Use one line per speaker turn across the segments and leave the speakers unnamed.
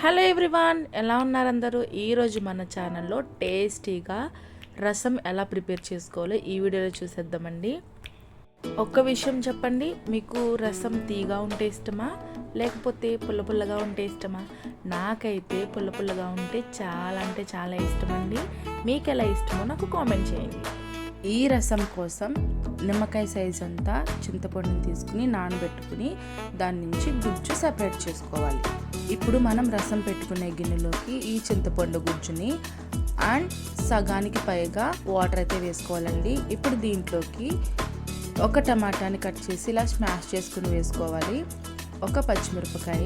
Hello everyone ఎలా ఉన్నారు అందరూ ఈరోజు మన ఛానల్లో టేస్టీగా రసం ఎలా ప్రిపేర్ చేసుకోవాలో ఈ వీడియోలో చూసేద్దామండి. ఒక్క విషయం చెప్పండి మీకు రసం తీగా ఉంటే ఇష్టమా? లేకపోతే పుల్ల పుల్లగా ఉంటే ఇష్టమా? నాకైతే పుల్ల పుల్లగా ఉంటే చాలా అంటే చాలా ఇష్టమండి. మీకు ఎలా ఇష్టమో నాకు కామెంట్ చేయండి. ఈ రసం కోసం నిమ్మకాయ సైజ్ అంతా చింతపండుని తీసుకుని నానబెట్టుకుని దాని నుంచి గుజ్జు సపరేట్ చేసుకోవాలి. ఇప్పుడు మనం రసం పెట్టుకునే గిన్నెలోకి ఈ చింతపండు గుజ్జుని అండ్ సగానికి పైగా వాటర్ అయితే వేసుకోవాలండి. ఇప్పుడు దీంట్లోకి ఒక టమాటాని కట్ చేసి ఇలా స్మాష్ చేసుకుని వేసుకోవాలి. ఒక పచ్చిమిరపకాయ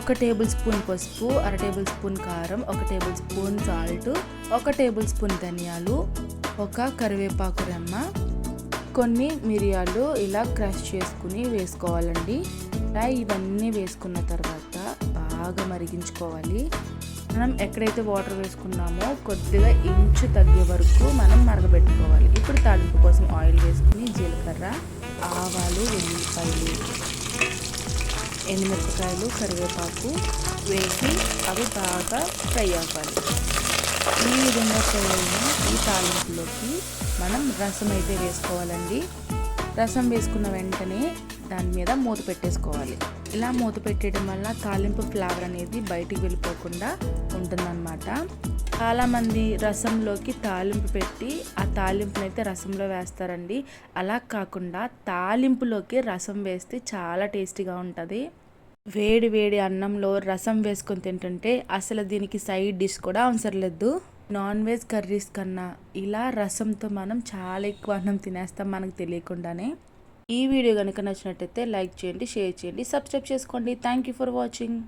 ఒక టేబుల్ స్పూన్ పసుపు అర టేబుల్ స్పూన్ కారం ఒక టేబుల్ స్పూన్ సాల్ట్ ఒక టేబుల్ స్పూన్ ధనియాలు ఒక కరివేపాకు రెమ్మ. కొన్ని మిరియాలు ఇలా క్రష్ చేసుకుని వేసుకోవాలండి. ఇలా ఇవన్నీ వేసుకున్న తర్వాత బాగా మరిగించుకోవాలి. మనం ఎక్కడైతే వాటర్ వేసుకున్నామో కొద్దిగా ఇంచు తగ్గే వరకు మనం మరగబెట్టుకోవాలి. ఇప్పుడు తాలింపు కోసం ఆయిల్ వేసుకుని జీలకర్ర ఆవాలు వెల్లుల్లిపాయలు ఎండుమిరపకాయలు కరివేపాకు వేసి అవి బాగా ఫ్రై అవ్వాలి. ఈ విధంగా ఫ్రై అయిన ఈ తాలింపులోకి మనం రసం అయితే వేసుకోవాలండి. రసం వేసుకున్న వెంటనే దాని మీద మూత పెట్టేసుకోవాలి. ఇలా మూత పెట్టేయడం వల్ల తాలింపు ఫ్లేవర్ అనేది బయటికి వెళ్ళిపోకుండా ఉంటుందన్నమాట. చాలామంది రసంలోకి తాలింపు పెట్టి ఆ తాలింపుని అయితే రసంలో వేస్తారండి. అలా కాకుండా తాలింపులోకి రసం వేస్తే చాలా టేస్టీగా ఉంటుంది. వేడి వేడి అన్నంలో రసం వేసుకొని తింటుంటే అసలు దీనికి సైడ్ డిష్ కూడా అవసరం లేదు. నాన్ వెజ్ కర్రీస్ కన్నా ఇలా రసంతో మనం చాలా ఎక్కువ అన్నం తినేస్తాం మనకు తెలియకుండానే. ఈ వీడియో కనుక నచ్చినట్టయితే లైక్ చేయండి షేర్ చేయండి సబ్స్క్రైబ్ చేసుకోండి. Thank you for watching